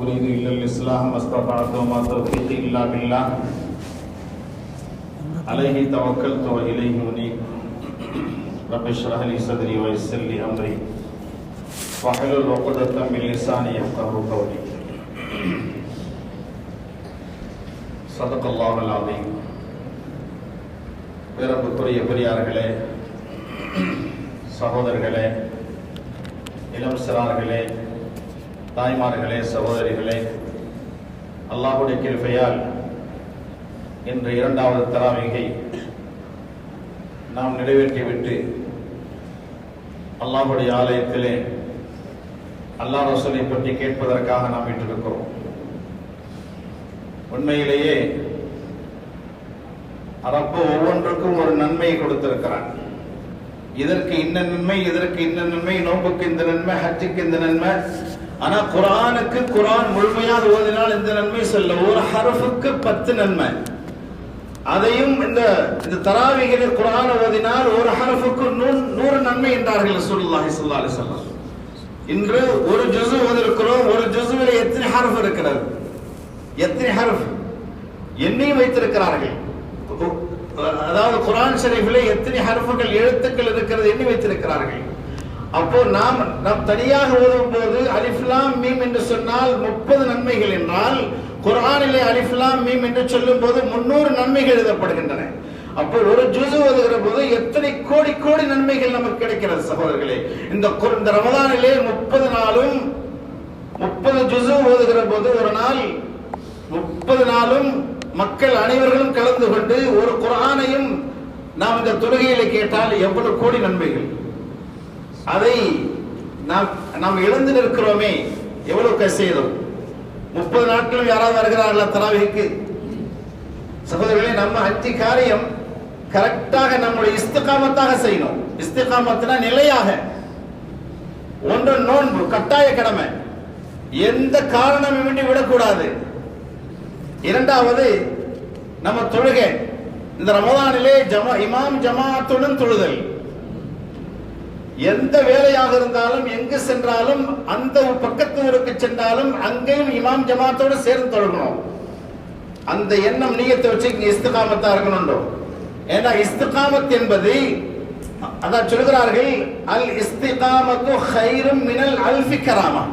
أريد إلا الإصلاح ما استطعت وما توفيقي إلا بالله عليه توكلت وإليه أنيب رب اشرح لي صدري ويسر لي أمري واحلل عقدة من لساني يفقهوا قولي صدق الله العظيم பிறப்புக்குரிய பெரியார்களே சகோதரர்களே இளம் சிறார்களே தாய்மார்களே சகோதரிகளே அல்லாஹுடைய கிருபையால் இன்று இரண்டாவது தராவிகை நாம் நிறைவேற்றிவிட்டு அல்லாஹுடைய ஆலயத்திலே அல்லா ரசூலை பற்றி கேட்பதற்காக நாம் விட்டிருக்கிறோம். உண்மையிலேயே ரப்பு ஒவ்வொன்றுக்கும் ஒரு நன்மையை கொடுத்திருக்கிறான். இதற்கு இன்ன நன்மை இதற்கு இன்ன நன்மை நோம்புக்கு இந்த நன்மை ஹஜ்ஜுக்கு இந்த நன்மை ஆனா குரானுக்கு குரான் முழுமையாக ஓதினால் இந்த நன்மை சொல்ல ஒரு ஹரஃபுக்கு பத்து நன்மை. அதையும் இந்த இந்த தராவிகிற குரான் ஓதினால் ஒரு ஹரஃபுக்கு நூறு நன்மை என்றார்கள் ரசூலுல்லாஹி ஸல்லல்லாஹு சொல்லலாம் இன்று ஒரு ஜுசு ஓதிருக்கிறோம். ஒரு ஜுசுவில் எத்தனை ஹரஃப் இருக்கிறது? எத்தனை ஹரஃப்? எண்ணி வைத்திருக்கிறார்கள். அதாவது குரான் ஷரீஃபில் எத்தனை ஹரஃபுகள் எழுத்துக்கள் இருக்கிறது எண்ணி வைத்திருக்கிறார்கள். அப்போ நாம் நாம் தனியாக ஓதும் போது அலிஃப்லாம் மீம் என்று சொன்னால் முப்பது நன்மைகள் என்றால் குரானிலே அலிஃப்லாம் மீம் என்று சொல்லும் போது முன்னூறு நன்மைகள் எழுதப்படுகின்றன. அப்போ ஒரு ஜுசு ஓதுகிற போது எத்தனை கோடி கோடி நன்மைகள் நமக்கு கிடைக்கிறது சகோதரர்களே. இந்த குர்- இந்த ரமதானிலே முப்பது நாளும் முப்பது ஜுசு ஓதுகிற போது ஒரு நாள் முப்பது நாளும் மக்கள் அனைவர்களும் கலந்து கொண்டு ஒரு குரானையும் நாம் இந்த தொழுகையில கேட்டால் எவ்வளவு கோடி நன்மைகள்? அதை நாம் நாம் எழுந்து நிற்கிறோமே எவ்வளவு கசேதம் முப்பது நாட்களும் யாராவது வருகிறார்களா தராவிக்கு? சகோதரர்களே நம்ம அஞ்சு காரியம் கரெக்டாக நம்முடைய இஸ்திகாமத்தாக செய்யணும். இஸ்திகாமத்தினா நிலையாக. ஒன்று நோன்பு கட்டாய கடமை. எந்த காரணம் வேண்டி விடக்கூடாது. இரண்டாவது நம்ம தொழுகை. இந்த ரமதானிலே ஜமா இமாம் ஜமாத்துடன் தொழுதல். எந்த வேலையாக இருந்தாலும் எங்கு சென்றாலும் அந்த பக்கத்து ஊருக்கு சென்றாலும் அங்கேயும் இமாம் ஜமாத்தோடு சேர்ந்து தொழுகணும் அந்த எண்ணம் நீயத்தை வச்சு இங்க இஸ்திகாமத்தா இருக்கணும் ஏன்னா இஸ்திகாமத் என்பது அதான் சொல்கிறார்கள் அல் இஸ்திகாமத்து ஹைரும் மினல் அல்ஃபி கராமா.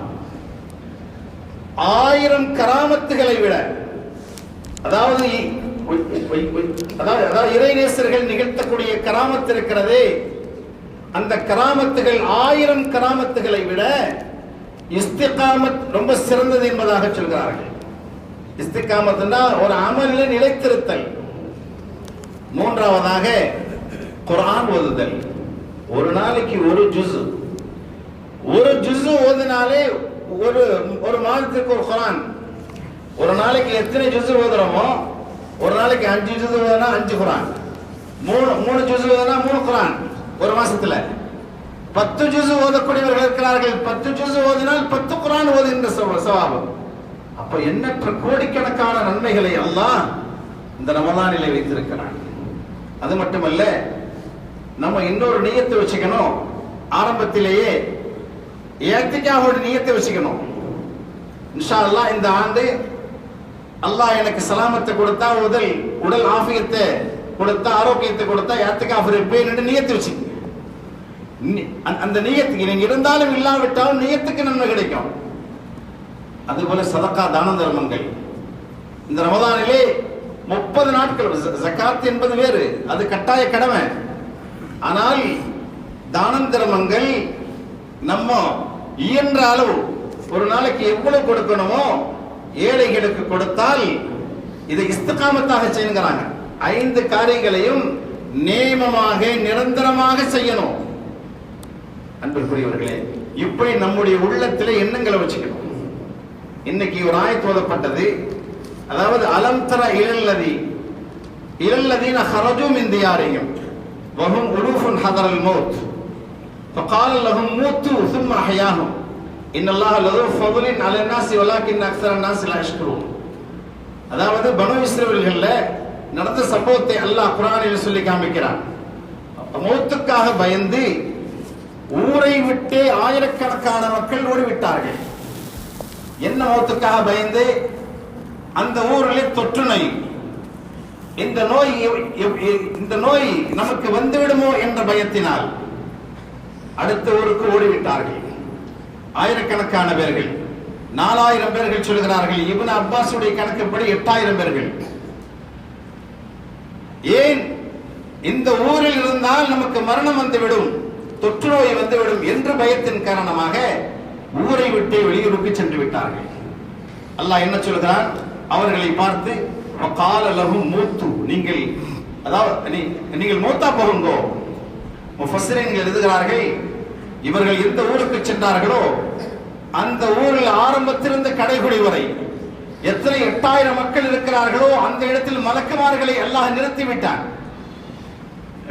ஆயிரம் கராமத்துகளை விட அதாவது அதாவது அதாவது இறைநேசர்கள் நிகழ்த்தக்கூடிய கராமத்து இருக்கிறதே அந்த கராமத்துகள் ஆயிரம் கராமத்துகளை விட இஸ்திகாமத் ரொம்ப சிறந்தது என்பதாக சொல்கிறார்கள். இஸ்திகாமத்னா ஒரு அமலில நிலைத்திருத்தல். மூன்றாவதாக குரான் ஓதுதல். ஒரு நாளைக்கு ஒரு ஜுசு ஒரு ஜுசு ஓதினாலே ஒரு ஒரு மாதத்துக்கு ஒரு குரான் ஒரு நாளைக்கு எத்தனை ஜுசு ஓதுறோமோ ஒரு நாளைக்கு அஞ்சு ஜுசு ஓதுனா அஞ்சு குரான் மூணு மூணு ஜுசு ஓதுனா மூணு குரான் ஒரு மாசத்துல. பத்து ஜூஸ் ஓதக்கூடியவர்கள் இருக்கிறார்கள். பத்து ஜூஸ் ஓதினால் பத்து குரான் ஓதுகின்ற சவாபம் அப்ப எண்ணற்ற கோடிக்கணக்கான நன்மைகளை எல்லாம் இந்த ரமதானிலே வைத்திருக்கிறான். அது மட்டுமல்ல நம்ம இன்னொரு நீயத்தை வச்சுக்கணும். ஆரம்பத்திலேயே ஏத்திக்காவோட நீயத்தை வச்சுக்கணும். இன்ஷா அல்லாஹ் இந்த ஆண்டு அல்லாஹ் எனக்கு சலாமத்தை கொடுத்தா உடல் உடல் ஆஃபியத்தை கொடுத்தா ஆரோக்கியத்தை கொடுத்தா ஏத்துக்காஃபர் இருப்பேன் நீயத்தை வச்சுக்கணும். அந்த- அந்த நீங்க இருந்தாலும் இல்லாவிட்டாலும் நியத்துக்கு நன்மை கிடைக்கும். அதுபோல சதக்கா தான தர்மங்கள். இந்த ரமதானிலே முப்பது நாட்கள் ஜக்காத் என்பது வேறு. அது கட்டாய கடமை. ஆனால் தானம் தர்மங்கள் நம்ம இயன்ற அளவு ஒரு நாளைக்கு எவ்வளவு கொடுக்கணுமோ ஏழைகளுக்கு கொடுத்தால் இதை இஸ்திகாமத்தாக செய்யுங்கிறாங்க. ஐந்து காரியங்களையும் நேமமாக நிரந்தரமாக செய்யணும். அன்பிற்குரியவர்களே இப்படி நம்முடைய உள்ளத்திலே எண்ணங்களை வச்சுக்கணும் இன்னைக்கு ஒரு ஆயத்து ஓதப்பட்டது அதாவது அலம் தர இளல்லதி இளல்லதீன ஹரஜு மின் தியாரியும் வஹும் உலூஃபுன் ஹதரல் மௌத் فقال لهم موتوا ثم أحياهم إن الله لذو فضل على الناس ولكن أكثر الناس لا يشكرون அதாவது பனு இஸ்ரவேல்கள்ல நடந்த சம்பவத்தை அல்லாஹ் குர்ஆனில் சொல்லி காமிக்கிறான் மௌத்துக்காக பயந்து ஊரை விட்டே ஆயிரக்கணக்கான மக்கள் ஓடிவிட்டார்கள். என்ன மௌத்துக்காக பயந்து? அந்த ஊரில் தொற்று நோய். இந்த நோய் எவ்- எவ்- இந்த நோய் நமக்கு வந்துவிடுமோ என்ற பயத்தினால் அடுத்த ஊருக்கு ஓடிவிட்டார்கள். ஆயிரக்கணக்கான பேர்கள். நாலாயிரம் பேர்கள் சொல்கிறார்கள் இவன் அப்பாஸுடைய கணக்குப்படி எட்டாயிரம் பேர்கள். ஏன்? இந்த ஊரில் இருந்தால் நமக்கு மரணம் வந்துவிடும். தொற்று நோய் வந்துவிடும் என்று பயத்தின் காரணமாக ஊரை விட்டு வெளியூருக்கு சென்று விட்டார்கள். அல்லாஹ் என்ன சொல்கிறான்? அவர்களை பார்த்து கால லகும் மூத்து. நீங்கள் அதாவது நீ- நீங்கள் மூத்தா போகுங்கோ. முஃபஸ்ஸிரீன்கள் எழுதுகிறார்கள் இவர்கள் எந்த ஊருக்கு சென்றார்களோ அந்த ஊரில் ஆரம்பத்திலிருந்து கடைகுடி வரை எத்தனை எட்டாயிரம் மக்கள் இருக்கிறார்களோ அந்த இடத்தில் மலக்குமார்களை அல்லாஹ் நிறுத்திவிட்டான்.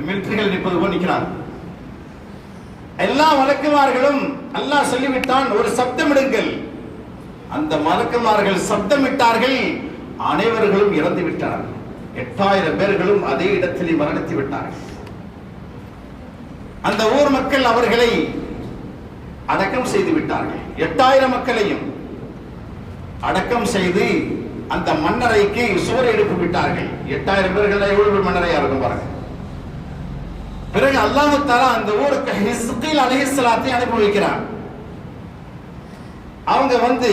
மிலிட்டரிகள் நிற்பது போல் நிற்கிறார் எல்லா மலக்குமார்களும் அல்லாஹ் சொல்லிவிட்டான் ஒரு சப்தமிடுங்கள் அந்த மலக்குமார்கள் சப்தமிட்டார்கள் அனைவர்களும் இறந்து விட்டார்கள். எட்டாயிரம் பேர்களும் அதே இடத்திலே மரணித்து விட்டார்கள். அந்த ஊர் மக்கள் அவர்களை அடக்கம் செய்து விட்டார்கள். எட்டாயிரம் மக்களையும் அடக்கம் செய்து அந்த மன்னரைக்கு சுவர் எழுப்பி விட்டார்கள். எட்டாயிரம் பேர்கள் எவ்வளவு மன்னரையா இருக்கும் பாருங்க. பிறகு அல்லாஹு தாலா அந்த ஊருக்கு ஹிஸ்கில் அலைஹிஸ்ஸலாத்தை அனுப்பி வைக்கிறார் அவங்க வந்து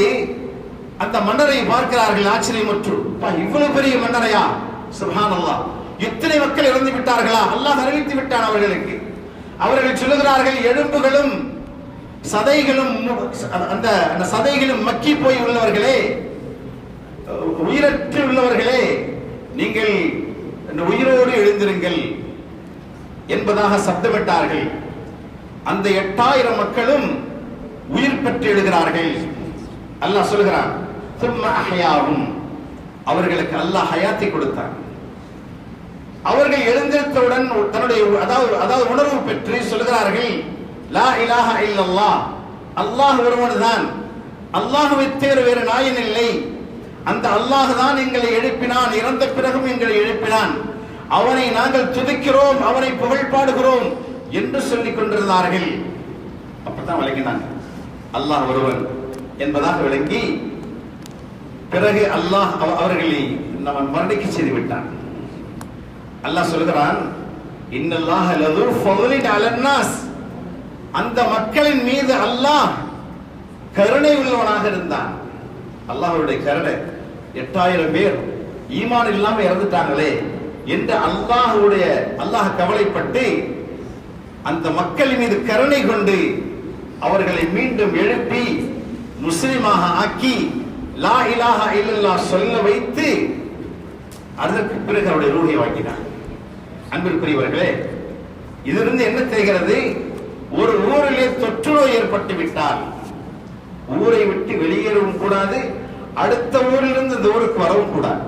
அந்த மன்னரை பார்க்கிறார்கள் ஆச்சரியமுற்று. "அப்பா, இவ்வளவு பெரிய மன்னரையா? சுப்ஹானல்லாஹ். இத்தனை மக்கள் இறந்து விட்டார்களா? அல்லாஹ் அறிவித்து விட்டான் அவர்களுக்கு. அவர்கள் சொல்லுகிறார்கள் எலும்புகளும் சதைகளும் அந்த அந்த சதைகளும் மக்கி போய் உள்ளவர்களே உயிரற்று உள்ளவர்களே நீங்கள் உயிரோடு எழுந்திருங்கள். என்பதாக சத்தமிட்டார்கள் அந்த எட்டாயிரம் மக்களும் உயிர் பெற்று எழுகிறார்கள். அல்லாஹ் சொல்கிறான் சும்மா அவர்களுக்கு அல்லாஹ் ஹயாத்தை கொடுத்தான். அவர்கள் எழுந்திருத்தவுடன் தன்னுடைய அதாவது அதாவது உணர்வு பெற்று சொல்கிறார்கள் லா இலாஹ இல்லல்லாஹ். அல்லாஹ் ஒருவன்தான். அல்லாஹ்வை தேர் வேறு நாயன் இல்லை. அந்த அல்லாஹ் தான் எங்களை எழுப்பினான் இறந்த பிறகும் எங்களை எழுப்பினான். அவனை நாங்கள் துதிக்கிறோம் அவனை புகழ் பாடுகிறோம் என்று சொல்லிக் கொண்டிருந்தார்கள். அப்பதான் விளங்கினாங்க அல்லாஹ் ஒருவன் என்பதாக விளங்கி பிறகு அல்லாஹ் அவ- அவர்களை நம்ம மரணிக்க செய்து விட்டான் அல்லாஹ் சொல்கிறான் இன்னல்லாஹ லது ஃபضலின் அலன்னாஸ் அந்த மக்களின் மீது அல்லாஹ் கருணை உள்ளவனாக இருந்தான். அல்லாஹருடைய கருணை எட்டாயிரம் பேர் ஈமான் இல்லாம இறந்துட்டாங்களே. என்று அல்லாஹுடைய அல்லாஹ் கவலைப்பட்டு அந்த மக்களின் மீது கருணை கொண்டு அவர்களை மீண்டும் எழுப்பி முஸ்லிமாக ஆக்கி லா இலாஹா இல்லல்லா சொல்ல வைத்து அதற்கு பிறகு அவருடைய ரூகை வாங்கினார். அன்பிற்குரியவர்களே இதிலிருந்து என்ன தெரிகிறது? ஒரு ஊரிலே தொற்று நோய் ஏற்பட்டு விட்டால் ஊரை விட்டு வெளியேறவும் கூடாது அடுத்த ஊரிலிருந்து இந்த ஊருக்கு வரவும் கூடாது.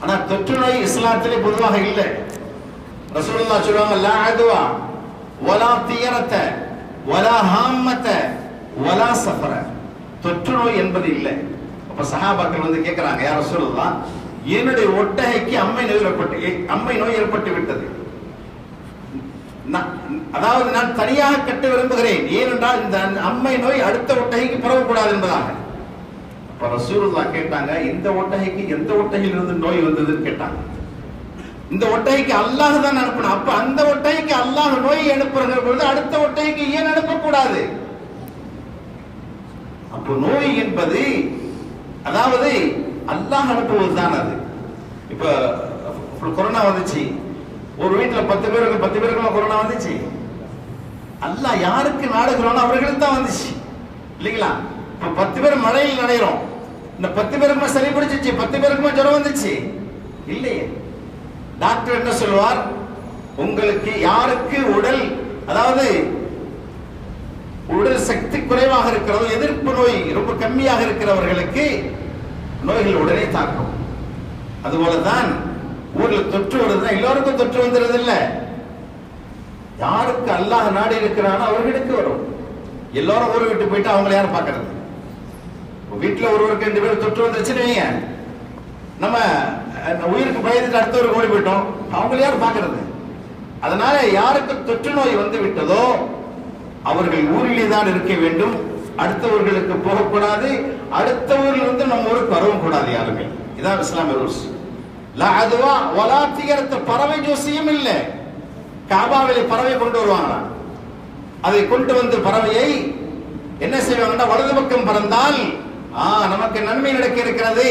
ஆனா தொற்று நோய் இஸ்லாத்திலே பொதுவாக இல்லை. ரசூலுல்லாஹ் சொல்லுவாங்க லா அதுவா வலா தியரத்த வலா ஹாம்மத்த வலா சஃபர. தொற்று நோய் என்பது இல்லை. அப்ப சஹாபாக்கள் வந்து கேட்கிறாங்க யார் ரசூலுல்லாஹ் என்னுடைய ஒட்டகைக்கு அம்மை நோய் ஏற்பட்டு அம்மை நோய் ஏற்பட்டு விட்டது. நான்- அதாவது நான் தனியாக கட்ட விரும்புகிறேன். ஏனென்றால் இந்த அம்மை நோய் அடுத்த ஒட்டகைக்கு பரவக்கூடாது என்பதாக. இப்போ ரசூலுல்லாஹ் கேட்டாங்க இந்த ஒட்டகைக்கு எந்த ஒட்டகையில் இருந்து நோய் வந்ததுன்னு கேட்டாங்க. இந்த ஒட்டகைக்கு அல்லாஹ் தான் அனுப்பணும். அப்ப அந்த ஒட்டகைக்கு அல்லாஹ் நோய் அனுப்புகிற பொழுது அடுத்த ஒட்டகைக்கு ஏன் அனுப்பக்கூடாது? அப்போ நோய் என்பது அதாவது அல்லாஹ் அனுப்புவது தான் அது. இப்ப இப்ப கொரோனா வந்துச்சு. ஒரு வீட்டுல பத்து பேருக்கு பத்து பேருக்கு கொரோனா வந்துச்சு. அல்லாஹ் யாருக்கு நாடுகிறோன்னு அவர்களுக்கு தான் வந்துச்சு. இல்லைங்களா? பத்து பேர் மழையில் நடைகிறோம் இந்த பத்து பேருக்குமே சளி பிடிச்சிச்சு பத்து பேருக்குமே ஜுரம் வந்துச்சு. இல்லையே. டாக்டர் என்ன சொல்வார் உங்களுக்கு யாருக்கு உடல் அதாவது உடல் சக்தி குறைவாக இருக்கிறதோ எதிர்ப்பு நோய் ரொம்ப கம்மியாக இருக்கிறவர்களுக்கு நோய்கள் உடனே தாக்கும். அதுபோலதான் ஊர்ல தொற்று வருதுன்னா எல்லோருக்கும் தொற்று வந்துடுறது இல்ல யாருக்கு அல்லாஹ் நாடி இருக்கிறானோ அவர்களுக்கு வரும். எல்லாரும் ஊரை விட்டு போயிட்டு அவங்கள யாரும் பார்க்கறது? வீட்டுல ஒருவருக்கு ரெண்டு பேரும் தொற்று வந்துருச்சுன்னு வைங்க நம்ம உயிருக்கு பயந்துட்டு அடுத்தவருக்கு ஓடி போயிட்டோம். அவங்கள யார் பார்க்கறது? அதனால யாருக்கு தொற்று நோய் வந்து விட்டதோ அவர்கள் ஊரிலே தான் இருக்க வேண்டும். அடுத்தவர்களுக்கு போகக்கூடாது. அடுத்த ஊரில் இருந்து நம்ம ஊருக்கு வரவும் கூடாது யாருமே. இதான் இஸ்லாமிய ரூல்ஸ். அதுவா வலா பறவை ஜோசியம் இல்லை. காபாவிலே பறவை கொண்டு வருவாங்களா அதை கொண்டு வந்து பறவையை என்ன செய்வாங்கன்னா வலது பக்கம் பறந்தால் நமக்கு நன்மை நடக்க இருக்கிறது.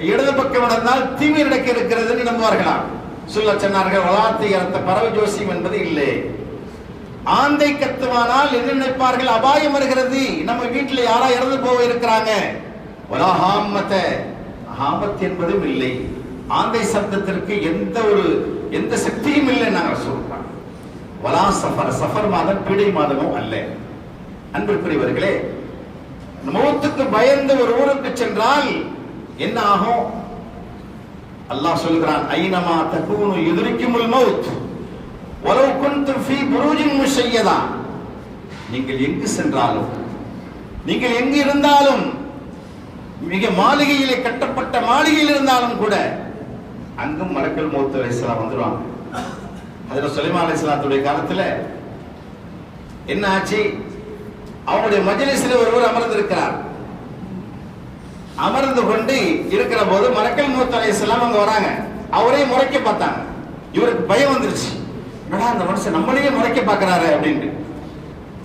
இடது பக்கம் நடந்தால் தீமை நடக்க இருக்கிறது நம்புவார்களாம் சொல்ல சொன்னார்கள் வளாத்தி இறத்த பறவை ஜோசியம் என்பது இல்லை. ஆந்தை கத்துவானால் என்ன நினைப்பார்கள்? அபாயம் வருகிறது. நம்ம வீட்டில் யாரா இறந்து போக இருக்கிறாங்க. வலாஹாமத்த ஆபத்து என்பதும் இல்லை. ஆந்தை சப்தத்திற்கு எந்த ஒரு எந்த சக்தியும் இல்லை நாங்கள் சொல்றோம். வலா சஃபர். சஃபர் மாதம் பீடை மாதமும் அல்ல. அன்பிற்குரியவர்களே மௌத்துக்கு பயந்து ஒரு ஊருக்கு சென்றால் என்ன ஆகும்? அல்லாஹ் சொல்கிறான் ஐனமா தகுனு எதிரிக்குமுல் மௌத். ஒலவு குன்தும் ஃபீ புரூஜின் முஷையதா. நீங்கள் எங்கு சென்றாலும் நீங்கள் எங்கு இருந்தாலும் மிக மாளிகையிலே கட்டப்பட்ட மாளிகையில் இருந்தாலும் கூட அங்கும் மலக்கள் மௌத்து அலைஹிஸ்ஸலாம் வந்துடுவாங்க அதில் சுலைமா அலைஹிஸ்ஸலாத்துடைய காலத்தில் என்ன ஆச்சு? அவனுடைய மஜிலிசில் ஒருவர் அமர்ந்திருக்கிறார். அமர்ந்து கொண்டு இருக்கிற போது மலக்கல் மூத்தலை அலைஹிஸ்ஸலாம் அங்க வராங்க. அவரே முறைக்க பார்த்தாங்க. இவருக்கு பயம் வந்துருச்சு. என்னடா அந்த மனுஷன் நம்மளையே முறைக்க பார்க்கிறாரு அப்படின்ட்டு.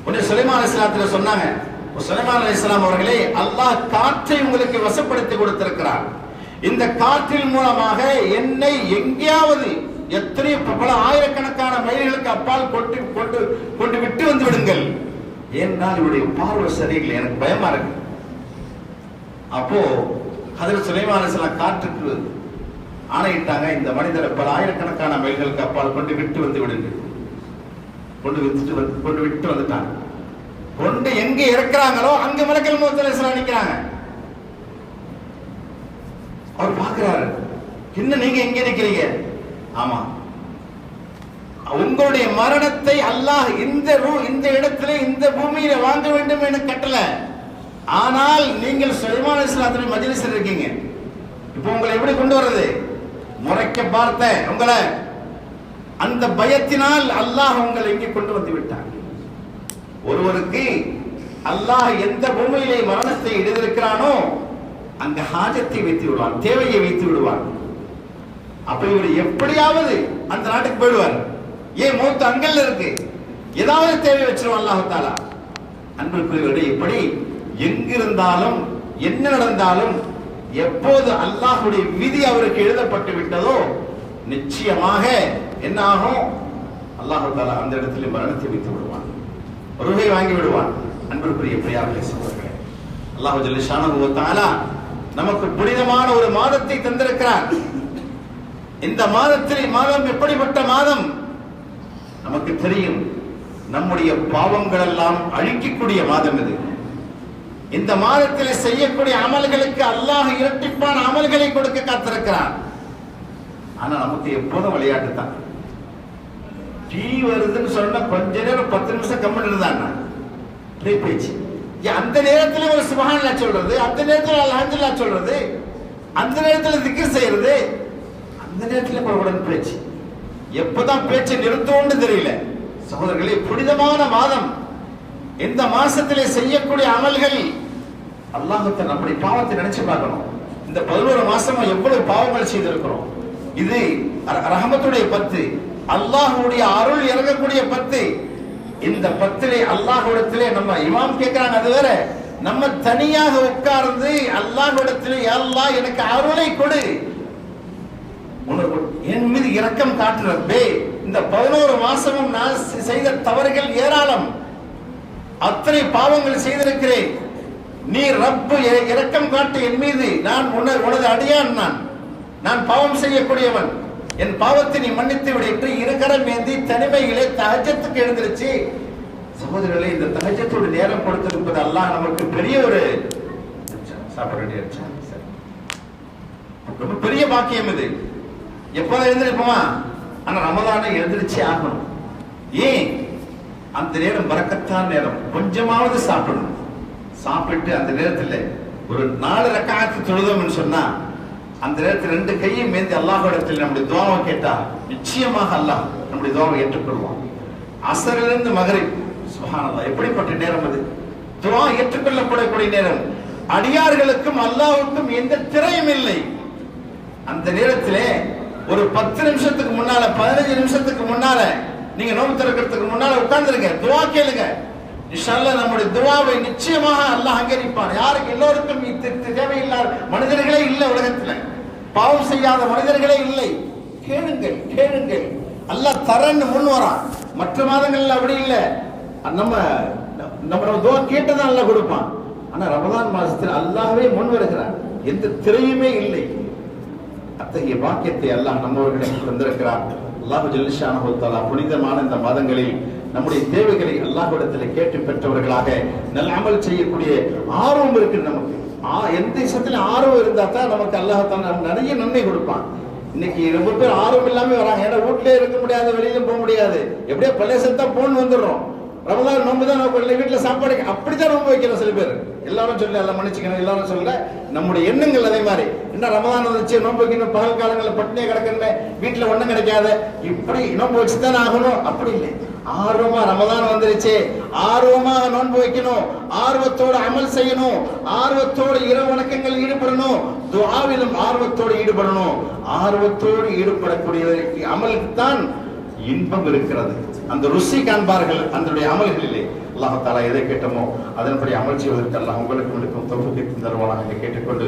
உடனே சுலைமான் இஸ்லாத்துல சொன்னாங்க சுலைமான் அலைஹிஸ்ஸலாம் அவர்களே அல்லாஹ் காற்றை உங்களுக்கு வசப்படுத்தி கொடுத்திருக்கிறார். இந்த காற்றின் மூலமாக என்னை எங்கேயாவது எத்தனை பல ஆயிரக்கணக்கான மைல்களுக்கு அப்பால் கொண்டு கொண்டு கொண்டு விட்டு வந்து விடுங்கள். ஏன்னால் இவருடைய பார்வை சரியில்லை எனக்கு பயமா இருக்கு. அப்போ அதில் சுலைமான சில காற்றுக்கு ஆணையிட்டாங்க இந்த மனிதரை பல ஆயிரக்கணக்கான மைல்களுக்கு அப்பால் கொண்டு விட்டு வந்து விடுங்க கொண்டு விட்டுட்டு வந்து கொண்டு விட்டு வந்துட்டாங்க. கொண்டு எங்க இருக்கிறாங்களோ அங்க மலக்கல் முகத்தில் நிற்கிறாங்க. அவர் பார்க்கிறாரு இன்னும் நீங்க எங்க நிக்கிறீங்க ஆமா. உங்களுடைய மரணத்தை அல்லாஹ் இந்த ரூ- இந்த இடத்துல இந்த பூமியில வாங்க வேண்டும் என கட்டல. ஆனால் நீங்கள் சுலைமான் இஸ்லாத்துடைய மஜ்லிஸில் இருக்கீங்க. இப்போ உங்களை எப்படி கொண்டு வர்றது? முறைக்க பார்த்த உங்களை. அந்த பயத்தினால் அல்லாஹ் உங்களை இங்கே கொண்டு வந்து விட்டார் ஒருவருக்கு அல்லாஹ் எந்த பூமியிலே மரணத்தை எழுதியிருக்கிறானோ அங்க ஹாஜத்தை வைத்து விடுவான் தேவையை வைத்து விடுவான். அப்ப இவர் எப்படியாவது அந்த நாட்டுக்கு போயிடுவார். ஏன் மூத்த அங்கல்ல இருக்கு? ஏதாவது தேவை வச்சிருவான் அல்லாஹ் தாலா அன்பிற்குரியவர்களே இப்படி எங்கிருந்தாலும் என்ன நடந்தாலும் எப்போது அல்லாஹுடைய விதி அவருக்கு எழுதப்பட்டு விட்டதோ நிச்சயமாக என்ன ஆகும் அல்லாஹ் தாலா அந்த இடத்துல மரணத்தை வைத்து விடுவான். ருகை வாங்கி விடுவான். அன்பிற்குரிய பிரியாவிலே சொல்வார்கள் அல்லாஹு ஜல்லிஷானு வ நமக்கு புனிதமான ஒரு மாதத்தை தந்திருக்கிறார். இந்த மாதத்தில் மாதம் எப்படிப்பட்ட மாதம்? நமக்கு தெரியும் நம்முடைய பாவங்கள் எல்லாம் அழிக்கக்கூடிய மாதம் இது. இந்த மாதத்தில் செய்யக்கூடிய அமல்களுக்கு அல்லாஹ் இரட்டிப்பான அமல்களை கொடுக்க காத்திருக்கிறான். ஆனா நமக்கு எப்போதும் விளையாட்டு தான். டீ வருதுன்னு சொன்ன கொஞ்ச நேரம் பத்து நிமிஷம் கம்மன் இருந்தான் அப்படியே பேச்சு அந்த நேரத்துல ஒரு சுபஹானல்லா சொல்றது அந்த நேரத்துல அல்ஹம்துலில்லாஹ் சொல்றது அந்த நேரத்துல திக்கர் செய்யறது அந்த நேரத்துல உடன் பேச்சு எப்பதான் பேச்சை நிறுத்தோன்னு தெரியல. சகோதரர்களே புனிதமான மாதம். இந்த மாசத்திலே செய்யக்கூடிய அமல்கள் அல்லாஹத்தை நம்முடைய பாவத்தை நினைச்சு பார்க்கணும். இந்த பதினோரு மாசமா எவ்வளவு பாவங்கள் செய்திருக்கிறோம். இது ரஹமத்துடைய பத்து. அல்லாஹுடைய அருள் இறங்கக்கூடிய பத்து. இந்த பத்திலே அல்லாஹுடத்திலே நம்ம இமாம் கேட்கிறாங்க அது வேற. நம்ம தனியாக உட்கார்ந்து அல்லாஹுடத்திலே அல்லாஹ் எனக்கு அருளை கொடு. உனக்கு என் மீது இரக்கம் காட்டுறப்பே இந்த பதினோரு மாசமும் நான் செய்த தவறுகள் ஏராளம். அத்தனை பாவங்கள் செய்திருக்கிறேன். நீ ரப்பு இரக்கம் காட்டு என் மீது நான் உன- உனது அடியான் நான். நான் பாவம் செய்யக்கூடியவன். என் பாவத்தை நீ மன்னித்து விடையிட்டு என்று இருகரம் ஏந்தி தனிமையிலே தகஜத்துக்கு எழுந்திருச்சு. சகோதரர்களே இந்த தகஜத்தோடு நேரம் கொடுத்திருப்பது அல்லாஹ் நமக்கு பெரிய ஒரு சாப்பிட வேண்டிய ரொம்ப பெரிய பாக்கியம் இது. எப்போதான் எழுந்திருப்போமா? ஆனா ரமதானை எழுந்திருச்சே ஆகணும். ஏன்? அந்த நேரம் பறக்கத்தான் நேரம். கொஞ்சமாவது சாப்பிடணும். சாப்பிட்டு அந்த நேரத்துல ஒரு நாலு ரக்காயத்து தொழுதோம்னு சொன்னா அந்த நேரத்தில் ரெண்டு கையும் மேந்தி அல்லாஹ்விடத்தில் நம்முடைய துவாவை கேட்டா நிச்சயமாக அல்லாஹ் நம்முடைய துவாவை ஏற்றுக்கொள்வான். அசரிலிருந்து மகரிப். சுகானதா எப்படிப்பட்ட நேரம் அது? துவா ஏற்றுக்கொள்ளப்படக்கூடிய நேரம். அடியார்களுக்கும் அல்லாவுக்கும் எந்த திரையும் இல்லை. அந்த நேரத்திலே ஒரு பத்து நிமிஷத்துக்கு முன்னால பதினஞ்சு நிமிஷத்துக்கு முன்னால நீங்க நோம்பு திறக்கிறதுக்கு முன்னால உட்கார்ந்துருங்க துவா கேளுங்க. இன்ஷால்லா நம்முடைய துவாவை நிச்சயமாக அல்லாஹ் அங்கீகரிப்பான். யாருக்கு எல்லோருக்கும் தேவையில்லாத மனிதர்களே இல்லை உலகத்துல. பாவம் செய்யாத மனிதர்களே இல்லை. கேளுங்கள் கேளுங்கள். அல்லாஹ் தரன்னு முன் வரான். மற்ற மாதங்கள்ல அப்படி இல்லை. நம்ம நம்ம துவா கேட்டதான் அல்லாஹ் கொடுப்பான். ஆனா ரமதான் மாசத்தில் அல்லாவே முன் வருகிறான் எந்த திரையுமே இல்லை. அத்தகைய பாக்கியத்தை அல்லாஹ் நம்மவர்களுக்கு தந்திருக்கிறார் அல்லாஹ் ஜல்லிஷானு தஆலா புனிதமான இந்த மாதங்களில் நம்முடைய தேவைகளை அல்லாஹிடத்தில் கேட்டு பெற்றவர்களாக நல்ல அமல் செய்யக்கூடிய ஆர்வம் இருக்கு நமக்கு. ஆ- எந்த விஷயத்துல ஆர்வம் இருந்தா தான் நமக்கு அல்லாஹ் நிறைய நன்மை கொடுப்பான். இன்னைக்கு ரொம்ப பேர் ஆர்வம் இல்லாம வராங்க. ஏன்னா வீட்லயே இருக்க முடியாது வெளியிலும் போக முடியாது. எப்படியோ பழைய தான் போன் வந்துடுறோம். ரமதான் நோன்பு தான் நோக்கம் இல்லை வீட்டில் சாப்பாடு அப்படித்தான் நோன்பு வைக்கிறோம் சில பேர். எல்லாரும் சொல்ல எல்லாம் மன்னிச்சுக்கணும் எல்லாரும் சொல்ல நம்முடைய எண்ணங்கள் அதே மாதிரி. என்ன ரமதான் வந்துச்சு நோன்பு வைக்கணும் பகல் காலங்களில் பட்டினியே கிடக்கணுமே வீட்டில் ஒண்ணும் கிடைக்காத. இப்படி நோம்பு வச்சுதான் ஆகணும். அப்படி இல்லை. ஆர்வமா ரமதான் வந்துருச்சு. ஆர்வமாக நோன்பு வைக்கணும். ஆர்வத்தோட அமல் செய்யணும். ஆர்வத்தோட இரவு வணக்கங்கள் ஈடுபடணும். துவாவிலும் ஆர்வத்தோடு ஈடுபடணும். ஆர்வத்தோடு ஈடுபடக்கூடிய அமலுக்கு தான் இன்பம் இருக்கிறது. அந்த ருசி காண்பார்கள் அதனுடைய அமல்களிலே. அல்லாஹ் தாலா எதை கேட்டோமோ அதன்படி அமல் செய்வதற்கு அல்லாஹ் உங்களுக்கும் தொகுப்பிக்கும் தருவானா தருவானாக கேட்டுக்கொண்டு